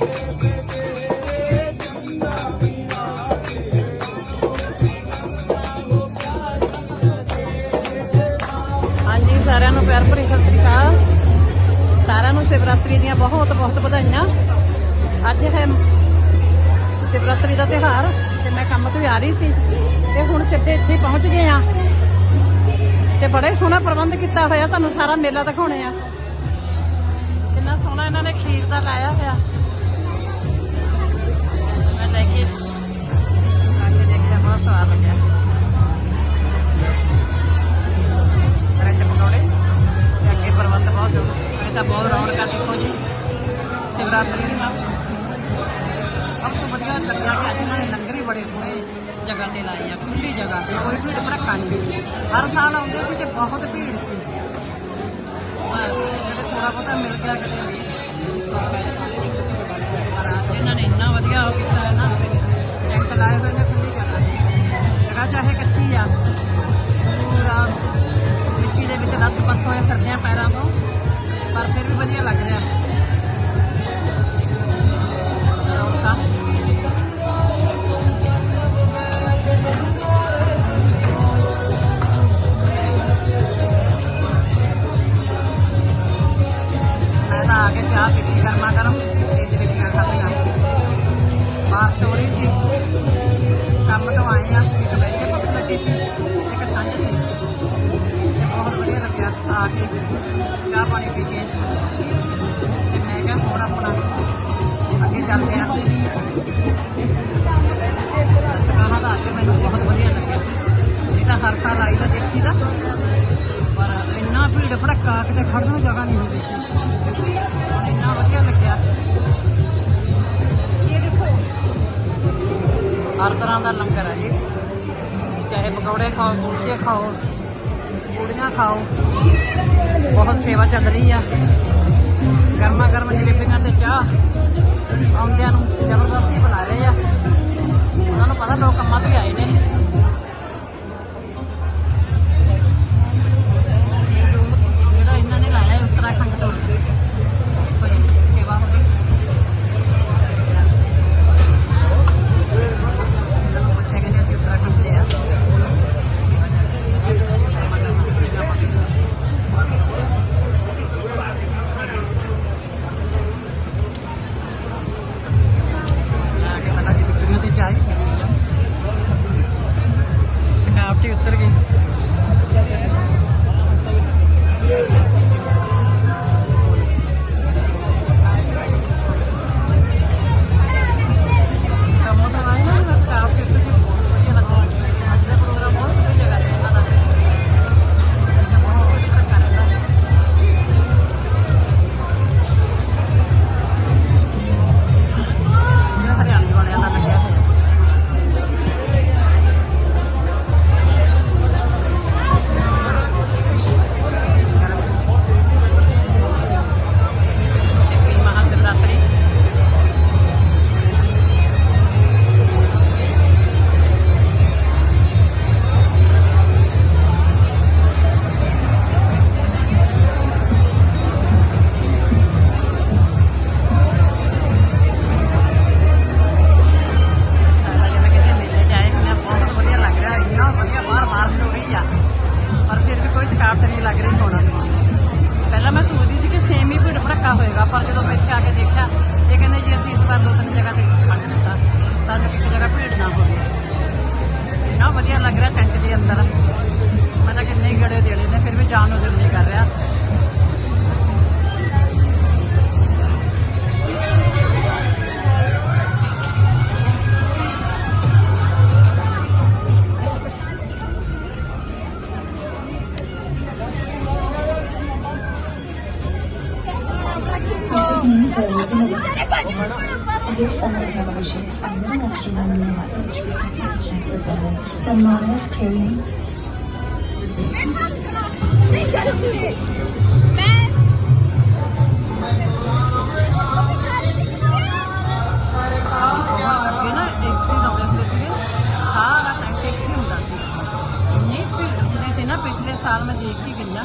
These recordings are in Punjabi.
ਹਾਂਜੀ, ਸਾਰਿਆਂ ਨੂੰ ਪਿਆਰ ਭਰੀ ਸਤਿ ਸ੍ਰੀ ਅਕਾਲ। ਸਾਰਿਆਂ ਨੂੰ ਸ਼ਿਵਰਾਤਰੀ ਦੀਆਂ ਬਹੁਤ ਬਹੁਤ ਵਧਾਈਆਂ। ਅੱਜ ਹੈ ਸ਼ਿਵਰਾਤਰੀ ਦਾ ਤਿਉਹਾਰ ਤੇ ਮੈਂ ਕੰਮ ਤੋਂ ਆ ਰਹੀ ਸੀ ਤੇ ਹੁਣ ਸਿੱਧੇ ਇੱਥੇ ਪਹੁੰਚ ਗਏ ਆ ਤੇ ਬੜਾ ਹੀ ਸੋਹਣਾ ਪ੍ਰਬੰਧ ਕੀਤਾ ਹੋਇਆ, ਤੁਹਾਨੂੰ ਸਾਰਾ ਮੇਲਾ ਦਿਖਾਉਣੇ ਆ। ਕਿੰਨਾ ਸੋਹਣਾ ਇਹਨਾਂ ਨੇ ਖੀਰ ਦਾ ਲਾਇਆ ਹੋਇਆ। ਮੈਂ ਲੈ ਕੇ ਆ ਕੇ ਦੇਖਿਆ ਬਹੁਤ ਸਵਾਦ ਲੱਗਿਆ ਰੱਜ ਪਕੌੜੇ ਤੇ ਅੱਗੇ ਪ੍ਰਬੰਧ ਬਹੁਤ ਸੋਹਣਾ ਇਹ ਤਾਂ ਬਹੁਤ ਰੌਣਕਾਂ ਦੇਖੋ ਜੀ ਸ਼ਿਵਰਾਤਰੀ ਦੀ ਨਾ ਸਭ ਤੋਂ ਵਧੀਆ ਲੱਗਿਆ ਕਿ ਅੱਜ ਇਹਨਾਂ ਨੇ ਲੰਗਰ ਹੀ ਬੜੇ ਸੋਹਣੇ ਜਗ੍ਹਾ ਤੇ ਲਾਏ ਆ ਖੁੱਲੀ ਜਗ੍ਹਾ ਤੇ ਕੋਈ ਭੀੜ ਭੜੱਕਾ ਨਹੀਂ ਹਰ ਸਾਲ ਆਉਂਦੇ ਸੀ ਤੇ ਬਹੁਤ ਭੀੜ ਸੀ ਬਸ ਕਿਤੇ ਥੋੜਾ ਬਹੁਤਾ ਮਿਲ ਗਿਆ ਕਿਤੇ ਆ ਕੇ ਚਾਹ ਪਾਣੀ ਪੀ ਕੇ ਤੇ ਮੈਂ ਕਿਹਾ ਹੋਰ ਆਪਣਾ ਅੱਗੇ ਚੱਲਦੇ ਆ। ਸਕਾਨਾ ਦਾ ਅੱਜ ਮੈਨੂੰ ਬਹੁਤ ਵਧੀਆ ਲੱਗਿਆ। ਇਹ ਤਾਂ ਹਰ ਸਾਲ ਆਈਦਾ ਦੇਖੀਦਾ ਪਰ ਇੰਨਾ ਭੀੜ ਭੜੱਕਾ ਕਿਤੇ ਖੜਨ ਨੂੰ ਜਗ੍ਹਾ ਨਹੀਂ ਹੁੰਦੀ ਸੀ। ਇੰਨਾ ਵਧੀਆ ਲੱਗਿਆ। ਹਰ ਤਰ੍ਹਾਂ ਦਾ ਲੰਗਰ ਹੈ ਜੀ ਚਾਹੇ ਪਕੌੜੇ ਖਾਓ ਕੁਲਚੇ ਖਾਓ। ਪੂੜੀਆਂ ਖਾਓ। ਬਹੁਤ ਸੇਵਾ ਚੱਲ ਰਹੀ ਆ। ਗਰਮਾ ਗਰਮ ਜਲੇਬੀਆਂ ਤੇ ਚਾਹ ਆਉਂਦਿਆਂ ਨੂੰ ਜ਼ਬਰਦਸਤੀ ਬੁਲਾ ਰਹੇ ਆ। ਨਾ ਪਿਛਲੇ ਸਾਲ ਮੈਂ ਦੇਖ ਕੇ ਗਈਆਂ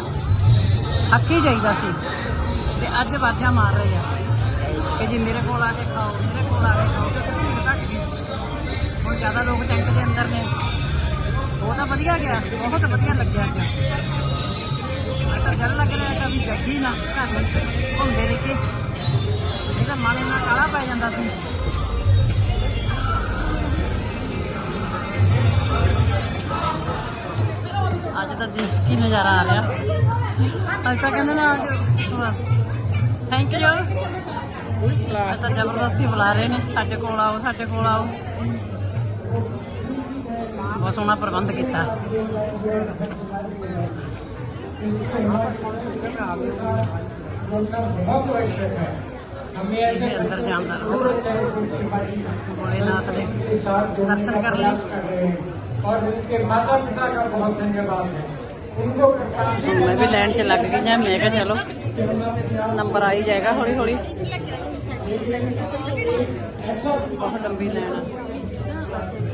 ਹੱਕ ਹੀ ਜਾਈਦਾ ਸੀ ਤੇ ਅੱਜ ਵਾਜਾ ਮਾਰ ਰਹੇ ਆ। ਕਿ ਜੀ ਮੇਰੇ ਕੋਲ ਆ ਕੇ ਖਾਓ, ਮੇਰੇ ਕੋਲ ਆ ਕੇ ਖਾਓ ਜ਼ਿਆਦਾ ਲੋਕ ਟੈਂਕ ਦੇ ਅੰਦਰ ਨੇ। ਉਹ ਤਾਂ ਵਧੀਆ ਗਿਆ ਬਹੁਤ ਵਧੀਆ ਲੱਗਿਆ ਗਿਆ ਤਾਂ ਜਲ ਲੱਗ ਰਿਹਾ ਤਾਂ ਵੀ ਬੈਠੀ ਨਾ ਘਰ ਵਿੱਚ ਘੁੰਮਦੇ ਰਹਿ ਕੇ ਇਹਦਾ ਮਨ ਇੰਨਾ ਕਾਲਾ ਪੈ ਜਾਂਦਾ ਸੀ। ਅੱਜ ਤਾਂ ਦੇਖ ਕੀ ਨਜ਼ਾਰਾ ਆ ਰਿਹਾ? ਅੱਜ ਤਾਂ ਕਹਿੰਦੇ ਨਾ ਅੱਜ ਬਸ। ਥੈਂਕ ਯੂ ਅੱਜ ਤਾਂ ਜ਼ਬਰਦਸਤੀ ਬੁਲਾ ਰਹੇ ਨੇ। ਸਾਡੇ ਕੋਲ ਆਓ ਸਾਡੇ ਕੋਲ ਆਓ। ਸੋਹਣਾ ਪ੍ਰਬੰਧ ਕੀਤਾ बहुत आवश्यक है हमें ऐसे ਇਹਦੇ ਅੰਦਰ ਜਾਣ ਦਾ जरूरत है उनकी हमारी ਭੋਲੇਨਾਥ ਦੇ के साथ जुड़ने दर्शन का कर प्रयास कर रहे हैं और उनके माता पिता का बहुत धन्यवाद है उनको प्रकाश ਹੁਣ ਮੈਂ ਵੀ ਲਾਈਨ 'ਚ ਲੱਗ ਗਈ ਜਾਂ ਮੈਂ ਕਿਹਾ ਚਲੋ ਨੰਬਰ ਆ ਹੀ ਜਾਏਗਾ ਹੌਲੀ ਹੌਲੀ ਬਹੁਤ ਲੰਬੀ ਲਾਈਨ ਆ ਹਮ,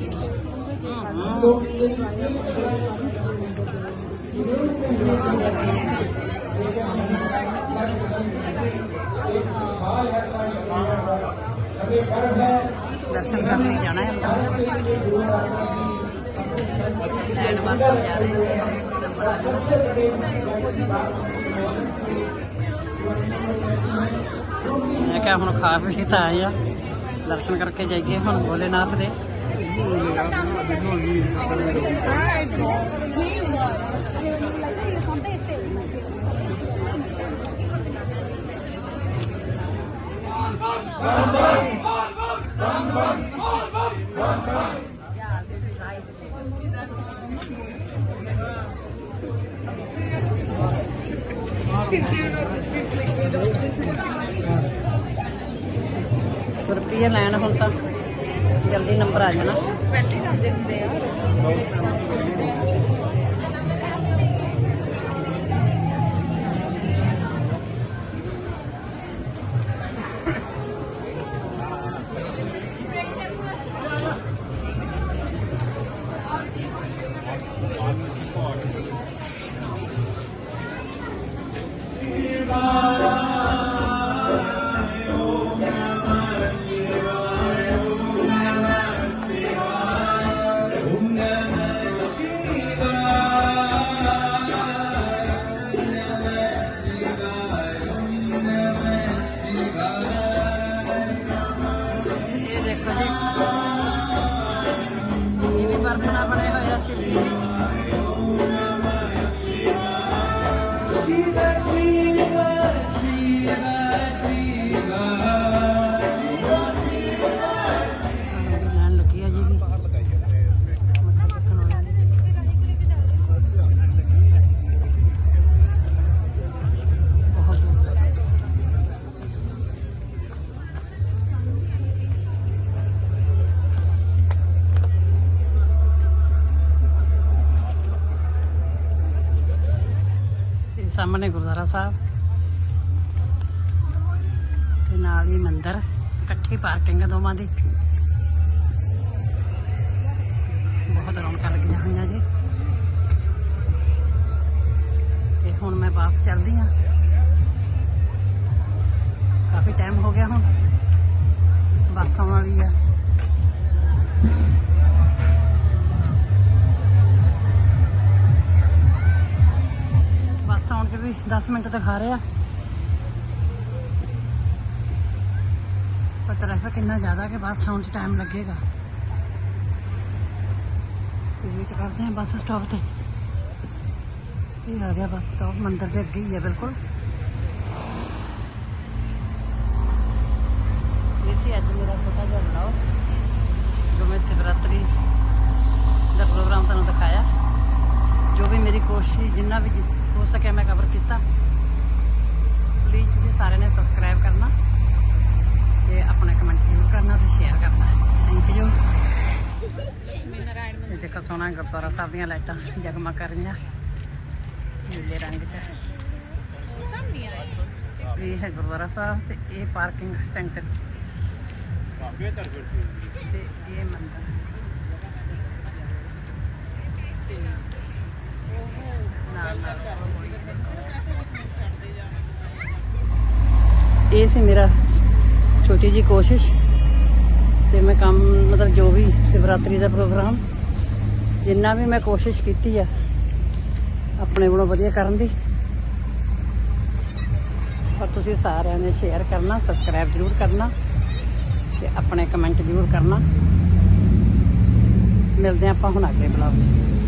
ਦਰਸ਼ਨ ਕਰਨ ਲਈ ਜਾਣਾ ਹੈ। ਲਾਈਨ ਵੱਲ ਜਾ ਰਹੇ ਹਾਂ। ਮੈਂ ਕਿਹਾ ਹੁਣ ਖਾ ਪੀ ਕੇ ਤਾਂ ਆਏ ਆ। ਦਰਸ਼ਨ ਕਰਕੇ ਜਾਈਏ ਹੁਣ ਭੋਲੇਨਾਥ ਦੇ। ਰੁਪਈਆ ਲੈਣ ਹੁਣ ਤਾਂ ਜਲਦੀ ਨੰਬਰ ਆ ਜਾਣਾ। ਹੁੰਦੇ ਆ। ਸਾਹਮਣੇ ਗੁਰਦੁਆਰਾ ਸਾਹਿਬ। ਤੇ ਨਾਲ ਹੀ ਮੰਦਿਰ, ਇਕੱਠੀ ਪਾਰਕਿੰਗ ਦੋਵਾਂ ਦੀ। ਬਹੁਤ ਰੌਣਕਾਂ ਲੱਗੀਆਂ ਹੋਈਆਂ ਜੀ। ਤੇ ਹੁਣ ਮੈਂ ਵਾਪਸ ਚੱਲਦੀ ਹਾਂ। ਕਾਫੀ ਟਾਈਮ ਹੋ ਗਿਆ ਹੁਣ। ਬੱਸ ਆਉਣ ਵਾਲੀ ਆ। 10 ਮਿੰਟ ਦਿਖਾ ਰਿਹਾ ਪਰ ਟ੍ਰੈਫਿਕ ਇੰਨਾ ਜ਼ਿਆਦਾ ਕਿ ਬੱਸ ਆਉਣ 'ਚ ਟਾਈਮ ਲੱਗੇਗਾ ਤੇ ਵੇਟ ਕਰਦੇ ਹਾਂ ਬੱਸ ਸਟਾਪ ਤੇ ਇਹ ਆ ਗਿਆ ਬੱਸ ਸਟਾਪ ਮੰਦਿਰ ਦੇ ਅੱਗੇ ਹੀ ਹੈ ਬਿਲਕੁਲ ਇਹ ਸੀ ਅੱਜ ਮੇਰਾ ਛੋਟਾ ਜਿਹਾ ਵਲੌਗ ਜੋ ਮੈਂ ਸਿਵਰਾਤਰੀ ਦਾ ਪ੍ਰੋਗਰਾਮ ਤੁਹਾਨੂੰ ਦਿਖਾਇਆ। ਜੋ ਵੀ ਮੇਰੀ ਕੋਸ਼ਿਸ਼ ਜਿੰਨਾ ਵੀ ਜਿ- ਹੋ ਸਕਿਆ ਮੈਂ ਕਵਰ ਕੀਤਾ। ਪਲੀਜ਼ ਤੁਸੀਂ ਸਾਰਿਆਂ ਨੇ ਸਬਸਕ੍ਰਾਈਬ ਕਰਨਾ ਤੇ ਆਪਣਾ ਕਮੈਂਟ ਜ਼ਰੂਰ ਕਰਨਾ ਤੇ ਸ਼ੇਅਰ ਕਰਨਾ। ਥੈਂਕ ਯੂ ਇਹ ਦੇਖੋ ਸੋਹਣਾ ਗੁਰਦੁਆਰਾ ਸਾਹਿਬ ਦੀਆਂ ਲਾਈਟਾਂ ਜਗਮਗ ਕਰ ਰਹੀਆਂ। ਨੀਲੇ ਰੰਗ 'ਚ। ਇਹ ਹੈ ਗੁਰਦੁਆਰਾ ਸਾਹਿਬ ਤੇ ਇਹ ਪਾਰਕਿੰਗ ਸੈਂਟਰ। ਤੇ ਇਹ ਮੰਦਰ ਤੇ ਨਾਲ ਨਾਲ ਇਹ ਸੀ ਮੇਰਾ ਛੋਟੀ ਜੀ ਕੋਸ਼ਿਸ਼ ਤੇ ਮੈਂ ਕੰਮ, ਮਤਲਬ ਜੋ ਵੀ ਸ਼ਿਵਰਾਤਰੀ ਦਾ ਪ੍ਰੋਗਰਾਮ, ਜਿੰਨਾ ਵੀ ਮੈਂ ਕੋਸ਼ਿਸ਼ ਕੀਤੀ ਆ, ਆਪਣੇ ਵੱਲੋਂ ਵਧੀਆ ਕਰਨ ਦੀ। ਪਰ ਤੁਸੀਂ ਸਾਰਿਆਂ ਨੇ ਸ਼ੇਅਰ ਕਰਨਾ ਸਬਸਕ੍ਰਾਈਬ ਜ਼ਰੂਰ ਕਰਨਾ ਤੇ ਆਪਣੇ ਕਮੈਂਟ ਜ਼ਰੂਰ ਕਰਨਾ। ਮਿਲਦੇ ਹਾਂ ਆਪਾਂ ਹੁਣ ਅਗਲੇ ਬਲੌਗ 'ਚ।